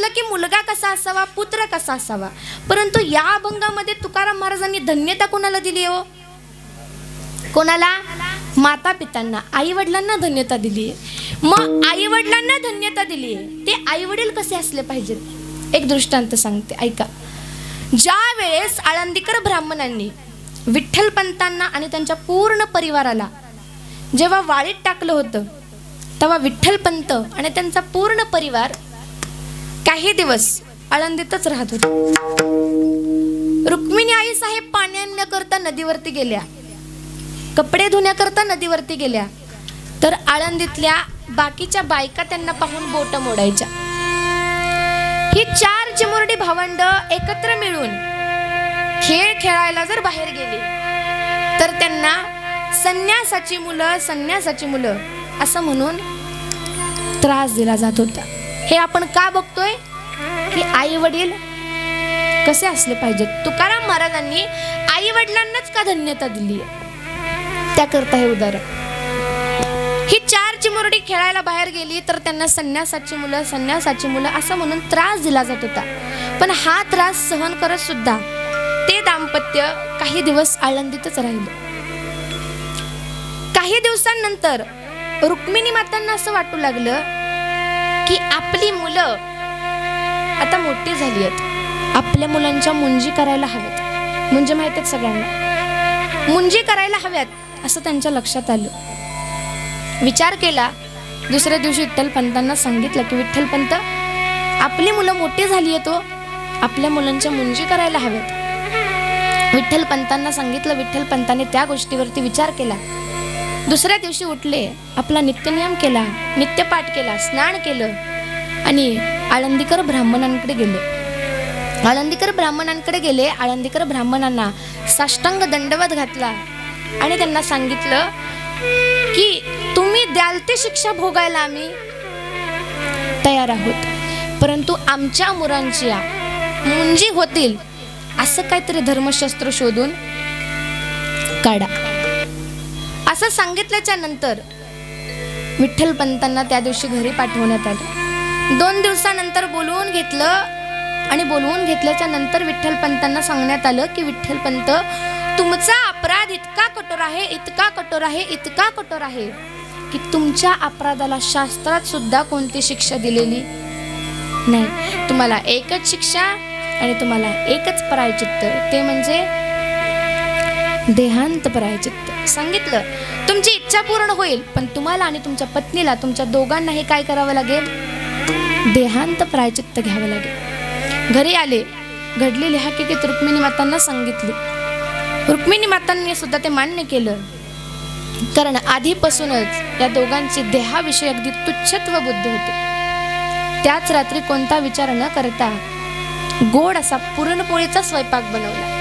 सांगितलं की मुलगा कसा असावा पुत्र कसा असावा? परंतु या अभंगामध्ये तुकाराम महाराजांनी धन्यता कोणाला दिली हो? कोणाला? माता पितांना आई वडिलांना धन्यता दिली मग आई वडिलांना धन्यता दिली ते आई वडील कसे असले पाहिजेत? एक दृष्टांत सांगते. ऐका. ज्या वेळेस आळंदीकर ब्राह्मणांनी विठ्ठलपंतांना आणि त्यांच्या पूर्ण परिवाराला जेव्हा वाळीत टाकलं होतं तेव्हा विठ्ठलपंत आणि त्यांचा पूर्ण परिवार काही दिवस आळंदीतच राहत होते. रुक्मिणी आई साहेब पाण्याकरता नदीवरती गेल्या. कपडे धुण्याकरता नदीवरती गेल्या. तर आळंदीतल्या बाकीच्या बायका त्यांना पाहून बोट मोडायच्या. ही चार चिमुरडी भावंड एकत्र मिळून खेळ खेळायला जर बाहेर गेली तर त्यांना संन्यासाची मुलं संन्यासाची मुलं असं म्हणून त्रास दिला जात होता. हे आपण का बघतोय? की आई वडील कसे असले पाहिजेत? तुकाराम महाराजांनी आई वडिलांनाच का धन्यता दिली त्याकरता हे उदाहरण. ही चार चिमुरडी खेळायला बाहेर गेली तर त्यांना संन्यासाची मुलं संन्यासाची मुलं असं म्हणून त्रास दिला जात होता. पण हा त्रास सहन करत सुद्धा ते दाम्पत्य काही दिवस आळंदीतच राहिलं. काही दिवसांनंतर रुक्मिणी मातांना असं वाटू लागलं की आपली मुलं आता मोठी झाली आहेत. आपल्या मुलांच्या मुंजी करायला हव्यात. म्हणजे माहीत आहेत सगळ्यांना? मुंजी करायला हव्यात असं त्यांच्या लक्षात आलं. विचार केला दुसऱ्या दिवशी विठ्ठलपंतांना सांगितलं की विठ्ठलपंत आपली मुलं मोठी झाली आहे तो हो. आपल्या मुलांच्या मुंजी करायला हव्यात. विठ्ठलपंतांना सांगितलं विठ्ठलपंताने त्या गोष्टीवरती विचार केला. दुसऱ्या दिवशी उठले आपला नित्यनियम केला नित्यपाठ केला स्नान केलं आणि आळंदीकर ब्राह्मणांकडे गेले. आळंदीकर ब्राह्मणांकडे गेले आळंदीकर ब्राह्मणांना साष्टांग दंडवत घातला आणि त्यांना सांगितलं की तुम्ही द्याल ते शिक्षा भोगायला आम्ही तयार आहोत. परंतु आमच्या मुलांची मुंजी होतील असं काहीतरी धर्मशास्त्र शोधून काढा. असं सांगितल्याच्या नंतर विठ्ठलपंतांना त्या दिवशी घरी पाठवण्यात आलं. दोन दिवसानंतर बोलवून घेतलं आणि बोलवून घेतल्याच्या नंतर विठ्ठलपंतांना सांगण्यात आलं की विठ्ठलपंत तुमचा अपराध इतका कठोर आहे इतका कठोर आहे इतका कठोर आहे की तुमच्या अपराधाला शास्त्रात सुद्धा कोणती शिक्षा दिलेली नाही. तुम्हाला एकच शिक्षा आणि तुम्हाला एकच परायचित्त. ते म्हणजे देहांत प्रायचित्त. सांगितलं तुमची इच्छा पूर्ण होईल पण तुम्हाला आणि तुमच्या पत्नीला तुमच्या दोघांनाही काय करावं लागेल? देहांत प्रायचित्त घ्यावं लागेल. घरी आले घडलेली हकीकत रुक्मिणी मातांना सांगितली. रुक्मिणी मातांनी सुद्धा ते मान्य केलं. कारण आधीपासूनच या दोघांची देहाविषयी अगदी तुच्छत्व बुद्ध होते. त्याच रात्री कोणता विचार न करता गोड असा पुरणपोळीचा स्वयंपाक बनवला.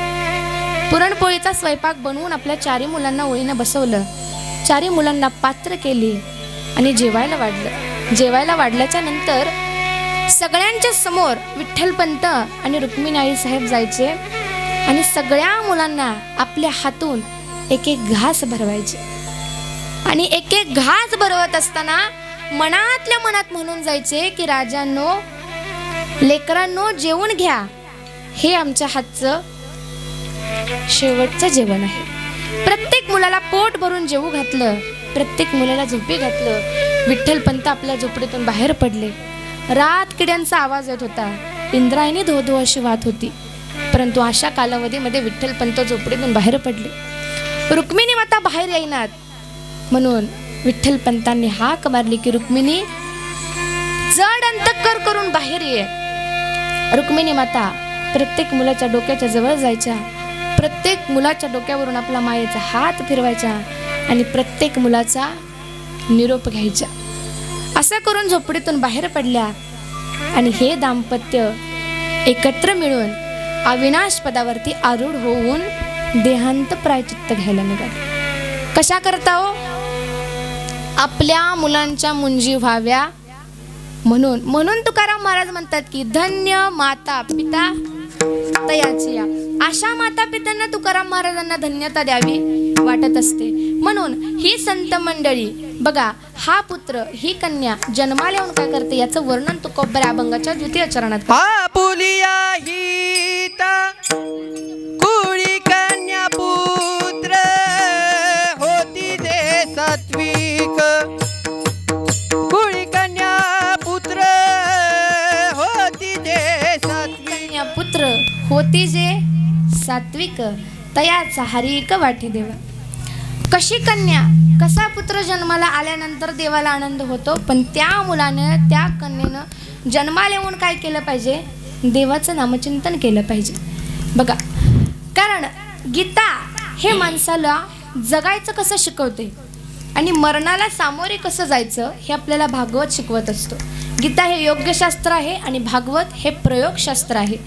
पुरणपोळीचा स्वयंपाक बनवून आपल्या चारी मुलांना ओळीनं बसवलं. चारी मुलांना पात्र केली आणि जेवायला वाढलं. जेवायला वाढल्याच्या नंतर सगळ्यांच्या समोर विठ्ठलपंत आणि रुक्मिणी साहेब जायचे आणि सगळ्या मुलांना आपल्या हातून एक एक घास भरवायचे. आणि एक एक घास भरवत असताना मनातल्या मनात म्हणून जायचे की राजांनो लेकरांनो जेवून घ्या. हे आमच्या हातचं शेवटचं जेवण आहे. प्रत्येक मुलाला पोट भरून जेवू घातलं प्रत्येक मुलाला झोपी घातलं विठ्ठलपंत आपल्या झोपडीतून बाहेर पडले. रात किड्यांचा आवाज येत होता. इंद्रायणी धो धो अशी वाट होती. परंतु अशा कालावधीमध्ये विठ्ठलपंत झोपडीतून बाहेर पडले. रुक्मिणी माता बाहेर येईनात. म्हणून विठ्ठलपंतांनी हाक मारली की रुक्मिणी जड अंतकर करून बाहेर ये. रुक्मिणी माता प्रत्येक मुलाच्या डोक्याच्या जवळ जायच्या. प्रत्येक मुलाच्या डोक्यावरून आपला मायेचा हात फिरवायचा आणि प्रत्येक मुलाचा निरोप घ्यायचा. असं करून झोपडीतून बाहेर पडल्या आणि हे दाम्पत्य एकत्र मिळून अविनाश पदावरती आरूढ होऊन देहांत प्रायचित्त घ्यायला निघाले. कशा करता हो? आपल्या मुलांच्या मुंजी व्हाव्या म्हणून. म्हणून तुकाराम महाराज म्हणतात की धन्य माता पिता तयाची या. अशा माता पित्यांना तुकाराम महाराजांना धन्यता द्यावी वाटत असते. म्हणून ही संत मंडळी बघा हा पुत्र ही कन्या जन्माला येऊन काय करते याचं वर्णन तुकोबर अभंगाच्या द्वितीय चरणात हिता कुळी कन्या पुत्र होती जे सात्विक. कुळी कन्या पुत्र होती जे सात्विक. कन्या पुत्र होती जे सात्विक तयाचा हरिक वाटे देवा. कशी कन्या? कसा पुत्र जन्माला आल्यानंतर देवाला आनंद होतो? पण त्या मुलानं त्या कन्येनं जन्माला येऊन काय केलं पाहिजे? देवाचं नामचिंतन केलं पाहिजे. बघा कारण गीता हे माणसाला जगायचं कसं शिकवते? आणि मरणाला सामोरे कसं जायचं? हे आपल्याला भागवत शिकवत असतो. गीता हे योग्यशास्त्र आहे आणि भागवत हे प्रयोगशास्त्र आहे.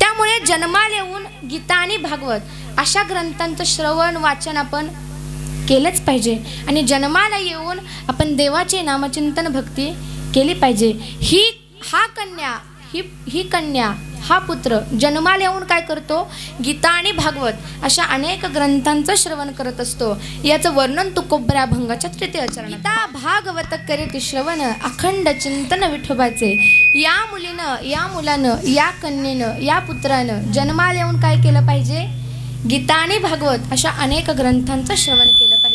त्यामुळे जन्माला येऊन गीता आणि भागवत अशा ग्रंथांचं श्रवण वाचन आपण केलंच पाहिजे. आणि जन्माला येऊन आपण देवाचे नामचिंतन भक्ती केली पाहिजे. ही हा कन्या ही ही कन्या हा पुत्र जन्माला येऊन काय करतो? गीता आणि भागवत अशा अनेक ग्रंथांचं श्रवण करत असतो. याचं वर्णन तुकोबऱ्या भंगाच्या तृतीय चरण गीता भागवत करीत श्रवण अखंड चिंतन विठोबाचे. या मुलीनं या मुलानं या कन्येनं या पुत्रानं जन्माला येऊन काय केलं पाहिजे? गीता आणि भागवत अशा अनेक ग्रंथांचं श्रवण केलं पाहिजे.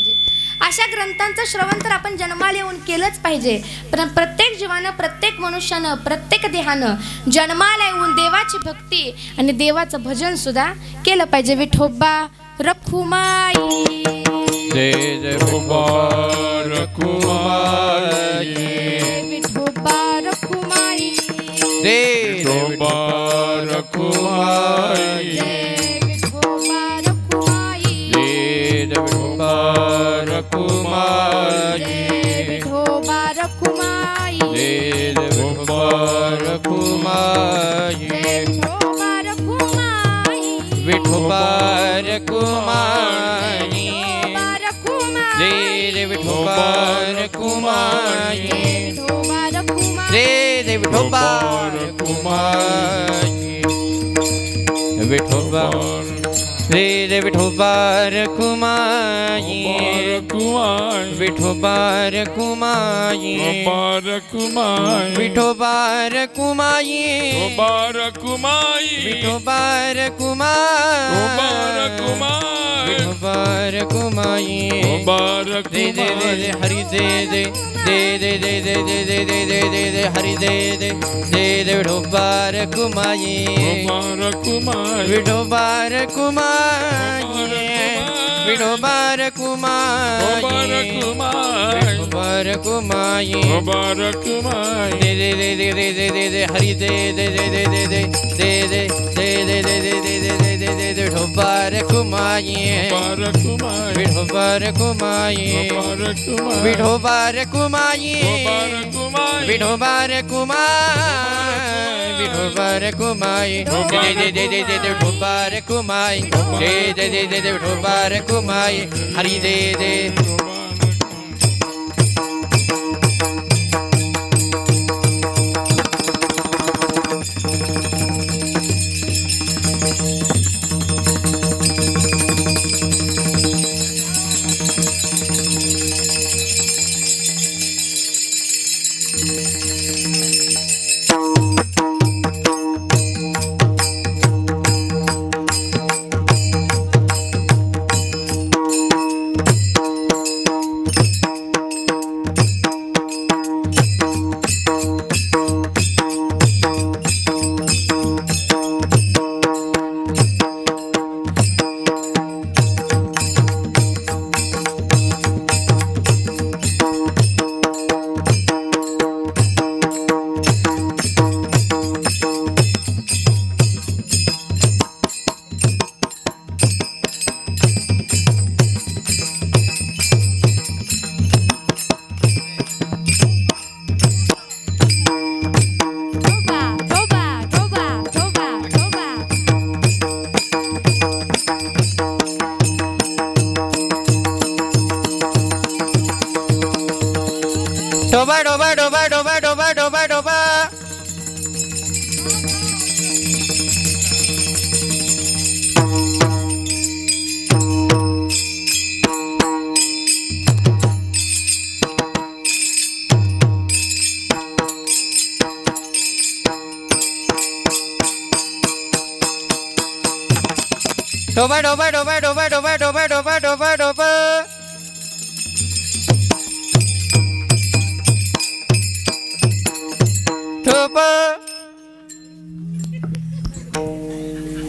अशा ग्रंथांचं श्रवण तर आपण जन्माला येऊन केलंच पाहिजे. पण प्रत्येक जीवानं प्रत्येक मनुष्यानं प्रत्येक देहानं जन्माला येऊन देवाची भक्ती आणि देवाचं भजन सुद्धा केलं पाहिजे. विठोबा रखुमाई. जय जय विठोबा रखुमाई. जय जय कुमारी जय विठोबा રખુમાઈ વિઠોબા રખુમાઈ જય વિઠોબા રખુમાઈ વિઠોબા રખુમાઈ જય વિઠોબા રખુમાઈ જય વિઠોબા રખુમાઈ વિઠોબા રે વિઠો બાર કુમાઈ કુમાઈ વિઠો બાર કુમાઈ બાર કુમાઈ વિઠો બાર કુમાઈ બાર કુમાઈ વિઠો બાર કુમાઈ બાર કુમાઈ कुमारी विठोबार कुमारी दे दे दे दे हरि दे दे दे दे दे दे दे दे दे दे दे दे हरि दे दे दे दे विठोबार कुमारी विठोबार कुमारी विठोबार कुमारी विठोबार कुमारी दे दे दे दे दे दे दे दे हरि दे दे दे दे दे दे दे दे दे दे दे दे दे दे दे दे दे दे विठोबार कुमारी विठोबार कुमारी विठोबार कुमारी विठोबार कुमार विठोबार कुमाई दे दे दे दे दे दे विठोबार कुमाई दे दे दे दे दे विठोबार कुमाई हरि दे दे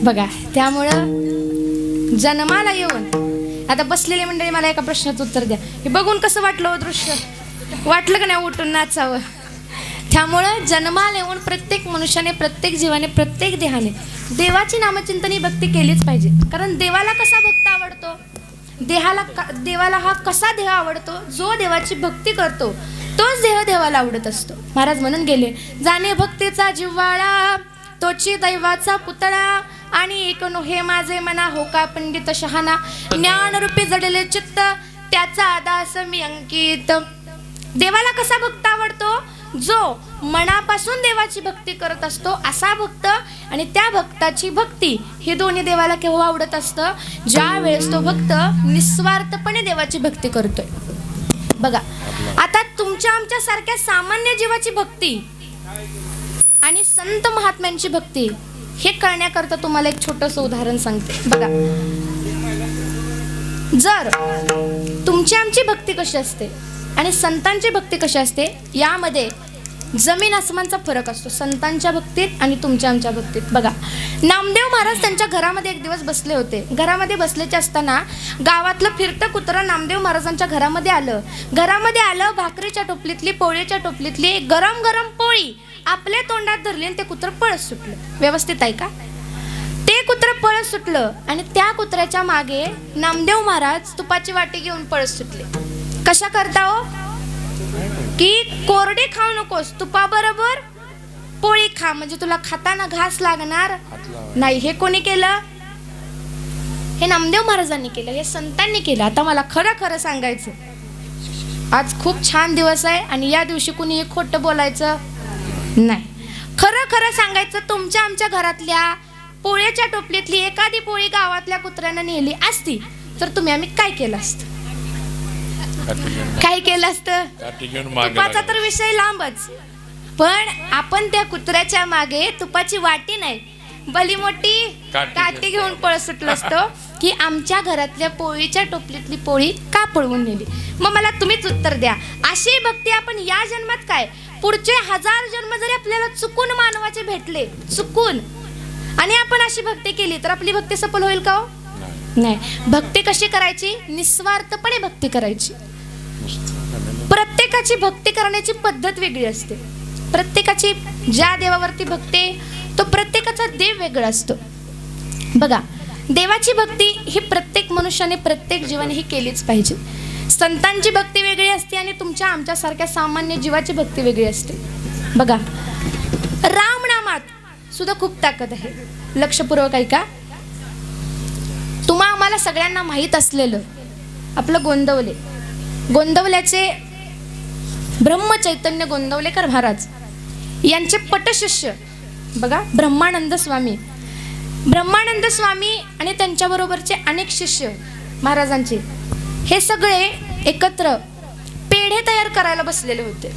बघा त्यामुळं जन्माला येऊन आता बसलेली मंडळी मला एका प्रश्नाचं उत्तर द्या. हे बघून कसं वाटलं हो दृश्य? वाटलं का नाही उठून नाचावं? त्यामुळं जन्माला येऊन प्रत्येक मनुष्याने प्रत्येक जीवाने प्रत्येक देहाने देवाची नामचिंतन ही भक्ती केलीच पाहिजे. कारण देवाला कसा भक्त आवडतो. देहाला का देवाला हा कसा देह आवडतो जो देवाची भक्ती करतो तोच देह देवाला आवडत असतो. महाराज म्हणून गेले जाणे भक्तीचा जिव्हाळा तोची दैवाचा पुतळा आणि एक हे माझे मना हो का पंडित शहाणा. ज्ञानरूपी जडले चित्त त्याचा आदास मी अंकित. देवाला कसा भक्त आवडतो? जो मनापासून देवाची भक्ती करत असतो असा भक्त आणि त्या भक्ताची भक्ती हे दोन्ही देवाला केव्हा आवडत असतं? ज्या वेळेस तो भक्त निस्वार्थपणे देवाची भक्ती करतोय. बघा आता तुमच्या आमच्या सारख्या सामान्य जीवाची भक्ती आणि संत महात्म्यांची भक्ती हे करण्याकरता तुम्हाला एक छोटस उदाहरण सांगते. बघा जर तुमची आमची भक्ती कशी असते? आणि संतांची भक्ती कशी असते? यामध्ये जमीन आसमानचा फरक असतो. संतांच्या भक्तीत आणि तुमच्या आमच्या भक्तीत. बघा नामदेव महाराज त्यांच्या घरामध्ये एक दिवस बसले होते. घरामध्ये बसलेचे असताना गावातलं फिरतं कुत्रं नामदेव महाराजांच्या घरामध्ये आलं. घरामध्ये आलं भाकरीच्या टोपलीतली पोळीच्या टोपलीतली गरम गरम पोळी. आपल्या तोंडात धरली आणि ते कुत्रं पळत सुटलं. व्यवस्थित आहे का? ते कुत्र पळत सुटलं आणि त्या कुत्र्याच्या मागे नामदेव महाराज तुपाची वाटी घेऊन पळत सुटले. कशा करता हो? की कोरडी खाऊ नकोस. तुपा बरोबर? पोळी खा. म्हणजे तुला खाताना घास लागणार? नाही. हे कोणी केलं? हे नामदेव महाराजांनी केलं. हे संतांनी केलं. आता मला खरं खरं सांगायचं. आज खूप छान दिवस आहे आणि या दिवशी कुणी हे खोटं बोलायचं नाही. खरं खरं सांगायचं तुमच्या आमच्या घरातल्या पोळ्याच्या टोपलीतली एखादी पोळी गावातल्या कुत्र्यानं नेली असती तर तुम्ही आम्ही काय केलं असतं? काय केलं असतं? तुपाचा. तर विषय लांबच. पण आपण त्या कुत्र्याच्या मागे तुपाची वाटी नाही. भली मोठी काठी काठी घेऊन पळ सुटलो असतो की आमच्या घरातल्या पोळीच्या टोपलीतली पोळी का पळवून नेली? मग मला तुम्हीच उत्तर द्या. अशी भक्ती आपण या जन्मात काय? पुढचे हजार जन्म जरी आपल्याला चुकून मानवाचे भेटले चुकून. आणि आपण अशी भक्ती केली तर आपली भक्ती सफल होईल का हो? नाही. भक्ती कशी करायची? निस्वार्थपणे भक्ती करायची. प्रत्येकाची भक्ती करण्याची पद्धत वेगळी असते. प्रत्येकाची ज्या देवावरती भक्ती तो प्रत्येकाचा देव वेगळा असतो. बघा देवाची भक्ती ही प्रत्येक मनुष्याने प्रत्येक जीवाने ही केलीच पाहिजे. संतांची भक्ती वेगळी असते आणि तुमच्या आमच्यासारख्या सामान्य जीवाची भक्ती वेगळी असते. बघा रामनामात सुद्धा खूप ताकद आहे. लक्षपूर्वक ऐका. तुम्हा आम्हाला सगळ्यांना माहीत असलेलं आपलं गोंदवले. गोंदवल्याचे ब्रह्मचैतन्य गोंदवलेकर महाराज यांचे पटशिष्य बघा ब्रह्मानंद स्वामी. ब्रह्मानंद स्वामी आणि त्यांच्याबरोबरचे अनेक शिष्य महाराजांचे. हे सगळे एकत्र पेढे तयार करायला बसलेले होते.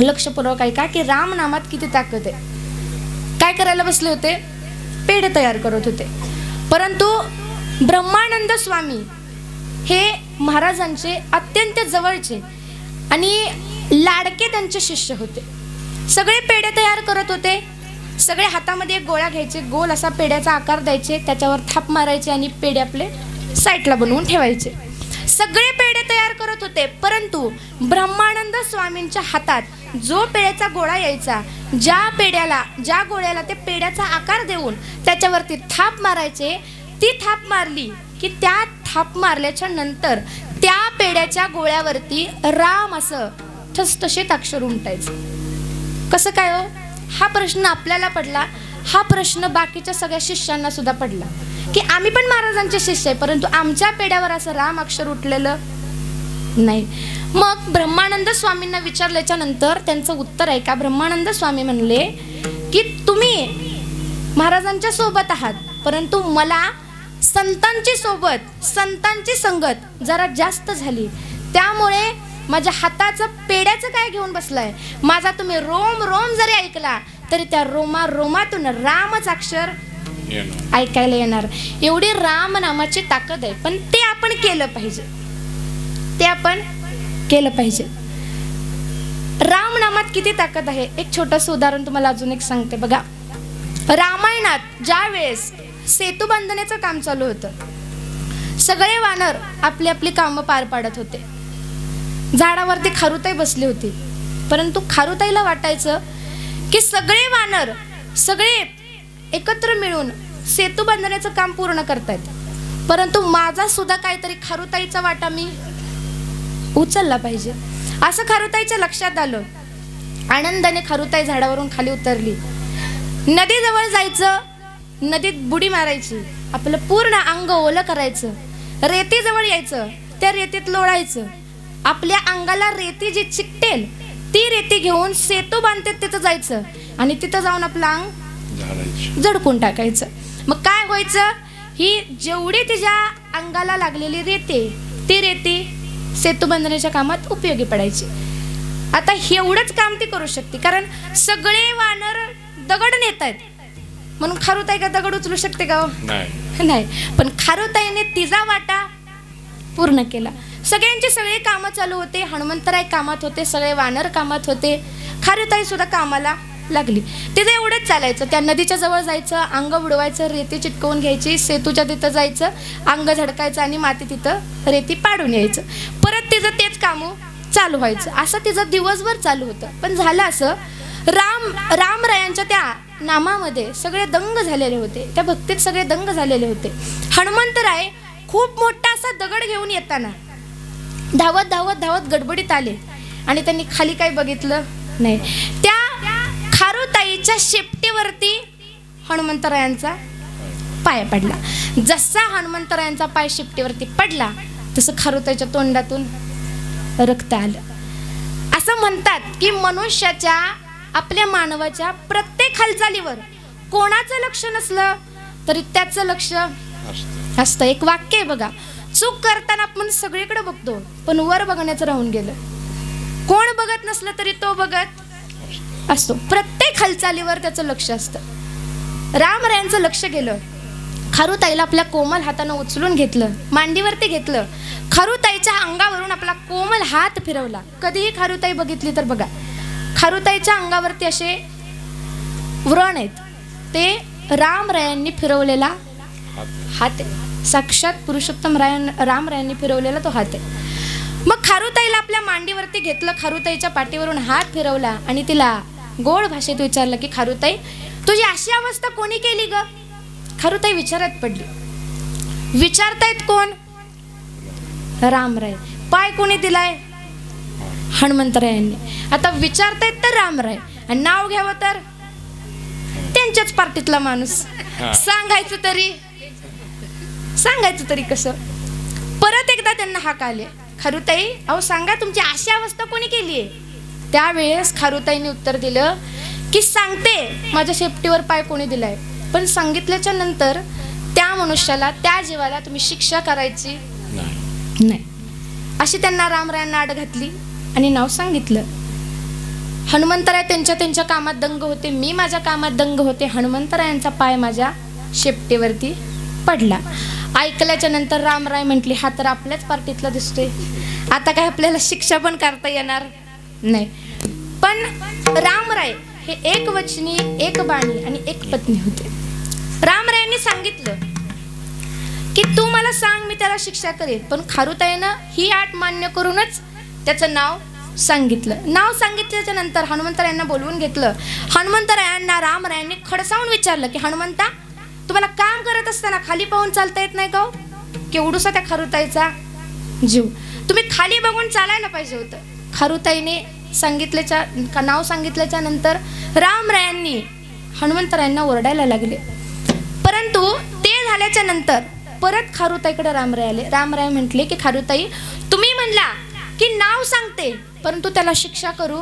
लक्षपूर्वक ऐका की रामनामात किती ताकद आहे. काय करायला बसले होते? पेढे तयार करत होते. परंतु ब्रह्मानंद स्वामी हे महाराजांचे अत्यंत जवळचे आणि लाडके त्यांचे शिष्य होते. सगळे पेढे तयार करत होते. सगळे हातामध्ये एक गोळा घ्यायचे गोल असा पेढ्याचा आकार द्यायचे त्याच्यावर थाप मारायचे आणि पेढे आपले साईडला बनवून ठेवायचे. सगळे पेढे तयार करत होते परंतु ब्रह्मानंद स्वामींच्या हातात जो पेढ्याचा गोळा यायचा ज्या पेढ्याला ज्या गोळ्याला ते पेढ्याचा आकार देऊन त्याच्यावरती थाप मारायचे ती थाप मारली. की त्या थाप मारल्याच्या नंतर त्या पेढ्याच्या गोळ्यावरती राम असं ठसठशीत अक्षर उमटायचं. कसं काय हो? हा प्रश्न आपल्याला पडला. हा प्रश्न बाकीच्या सगळ्या शिष्यांना सुद्धा पडला. की आम्ही पण महाराजांचे शिष्य आहे परंतु आमच्या पेड्यावर असं राम अक्षर उठलेलं नाही. मग ब्रह्मानंद स्वामींना विचारल्याच्या नंतर त्यांचं उत्तर आहे का? ब्रह्मानंद स्वामी म्हणले की तुम्ही महाराजांच्या सोबत आहात परंतु मला संतांची सोबत संतांची संगत जरा जास्त झाली. त्यामुळे माझ्या हाताचं पेड्याचं काय घेऊन बसलाय? माझा तुम्ही रोम रोम जरी ऐकला तरी त्या रोमा रोमातून रामच अक्षर ऐकायला येणार. एवढी रामनामाची ताकद आहे पण ते आपण केलं पाहिजे. ते आपण केलं पाहिजे. रामनामात किती ताकद आहे? एक छोटंसं उदाहरण तुम्हाला अजून एक सांगते बघा. रामायणात ज्या वेळेस सेतू बांधण्याचं काम चालू होतं. सगळे वानर आपली आपली कामं पार पाडत होते. झाडावरती खारुताई बसली होती. परंतु खारुताईला वाटायचं की सगळे वानर सगळे एकत्र मिळून सेतू बांधण्याचं काम पूर्ण करतायत. परंतु माझा सुद्धा काहीतरी खारुताईचा वाटा मी उचलला पाहिजे. असं खारुताईच्या लक्षात आलं. आनंदाने खारुताई झाडावरून खाली उतरली. नदीजवळ जायचं नदीत बुडी मारायची. आपलं पूर्ण अंग ओलं करायचं. रेतीजवळ यायचं. त्या रेतीत लोळायचं. आपल्या अंगाला रेती जी चिकटेल ती रेती घेऊन सेतू बांधतात तिथं जायचं. आणि तिथं जाऊन आपलं अंग झडकून टाकायचं. मग काय व्हायचं? ही जेवढी तिच्या अंगाला लागलेली रेते ती रेती सेतू बांधण्याच्या कामात उपयोगी पडायची. आता एवढंच काम ती करू शकते. कारण सगळे वानर दगड नेत आहेत म्हणून खारुताई का दगड उचलू शकते का हो? नाही. नाही. पण खारुताईने तिचा वाटा पूर्ण केला. सगळ्यांची सगळे कामं चालू होते. हनुमंतराय कामात होते. सगळे वानर कामात होते. खारुताई सुद्धा कामाला लागली. तिथं एवढंच चालायचं. त्या नदीच्या जवळ जायचं अंग बुडवायचं रेती चिटकवून घ्यायची सेतूच्या तिथं जायचं अंग झडकायचं आणि माती तिथं रेती पाडून यायचं. परत तिचं तेच कामं चालू व्हायचं. असं तिचं दिवसभर चालू होतं. पण झालं असं. राम रामरायांच्या त्या नामामध्ये सगळे दंग झालेले होते. त्या भक्तीत सगळे दंग झालेले होते. हनुमंतराय खूप मोठा असा दगड घेऊन येताना धावत धावत धावत गडबडीत आले. आणि त्यांनी खाली काही बघितलं? नाही. त्या खारुताईच्या शेपटीवरती हनुमंतरायांचा पाय पडला. जसा हनुमंतरायांचा पाय शेपटीवरती पडला तसं खारुताईच्या तोंडातून रक्त आलं. असं म्हणतात की मनुष्याच्या आपल्या मानवाच्या प्रत्येक हालचालीवर कोणाचं लक्ष नसलं तरी त्याचं लक्ष असतं. एक वाक्य आहे बघा. चूक करताना आपण सगळीकडे बघतो पण वर बघण्याचं राहून गेलं. कोण बघत नसलं तरी तो बघत असतो. प्रत्येक हालचालीवर त्याचं लक्ष असतं. रामरायांचं लक्ष गेलं. खारुताईला आपल्या कोमल हातानं उचलून घेतलं मांडीवरती घेतलं. खारुताईच्या अंगावरून आपला कोमल हात फिरवला. कधीही खारुताई बघितली तर बघा. खारुताईच्या अंगावरती असे व्रण आहेत. ते रामरायांनी फिरवलेला हात आहे. साक्षात पुरुषोत्तम रायन रामरायांनी फिरवलेला तो हात आहे. मग खारुताईला आपल्या मांडीवरती घेतलं खारुताईच्या पाठीवरून हात फिरवला आणि तिला गोड भाषेत विचारलं की खारुताई तुझी अशी अवस्था कोणी केली ग? खारुताई विचारात पडली. विचारतायत कोण? रामराय पाय कोणी दिलाय? हनुमंतरायांनी आता विचारतायत तर रामराय. आणि नाव घ्यावं तर त्यांच्याच पार्टीतला माणूस. सांगायचं तरी सांगायचं तरी कसं? परत एकदा त्यांना हाक आले. खारुताई अहो सांगा तुमची अशी अवस्था कोणी केली आहे त्यावेळेस खारुताईने उत्तर दिलं की सांगते माझ्या शेपटीवर पाय कोणी दिलाय. पण सांगितल्याच्या नंतर त्या मनुष्याला त्या जीवाला तुम्ही शिक्षा करायची नाही. नाही. अशी त्यांना रामरायांना आड घातली. आणि नाव सांगितलं. हनुमंतराय त्यांच्या त्यांच्या कामात दंग होते. मी माझ्या कामात दंग होते. हनुमंतरायांचा पाय माझ्या शेपटीवरती पडला. ऐकल्याच्या नंतर रामराय म्हटली हा तर आपल्याच पार्टीतला दिसतोय. आता काय आपल्याला शिक्षा पण करता येणार नाही. पण रामराय हे एक वचनी एक बाणी आणि एक पत्नी होते. रामरायांनी सांगितलं की तू मला सांग मी त्याला शिक्षा करेन. पण खारुताईनं ही आठ मान्य करूनच त्याचं नाव सांगितलं. नाव सांगितल्याच्या नंतर हनुमंतरायांना बोलवून घेतलं. हनुमंतरायांना रामरायांनी खडसावून विचारलं की हनुमंता तुम्हाला काम करत असताना खाली पाहून चालता येत नाही गाव हो? केवढूसा त्या खारुताईचा जीव. तुम्ही खाली बघून चालायला पाहिजे होतं. खारुताईने सांगितल्याच्या का नाव सांगितल्याच्या नंतर रामरायांनी हनुमंतरायांना ओरडायला लागले. परंतु ते झाल्याच्यानंतर परत खारुताईकडे रामराय आले. रामराय म्हटले की खारुताई तुम्ही म्हणला की नाव सांगते. परंतु त्याला शिक्षा करू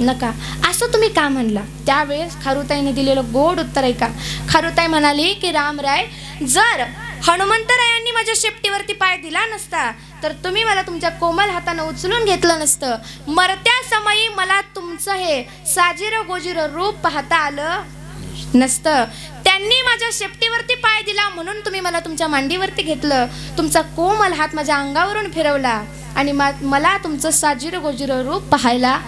नका. असं तुम्ही का म्हणला? त्यावेळेस खारुताईने दिलेलं गोड उत्तर ऐका. खारुताई म्हणाली की रामराय जर हनुमंतरायांनी माझ्या शेपटीवरती पाय दिला नसता तर तुम्ही मला तुमच्या कोमल हातानं उचलून घेतलं नसतं. मरत्या समयी मला तुमचं हे साजिर गोजिर रूप पाहता आलं नसतं. त्यांनी माझ्या शेपटीवरती पाय दिला म्हणून तुम्ही मला तुमच्या मांडीवरती घेतलं. तुमचा कोमल हात माझ्या अंगावरून फिरवला आणि मा- मला तुमचं साजिर गोजिर रूप पाहायला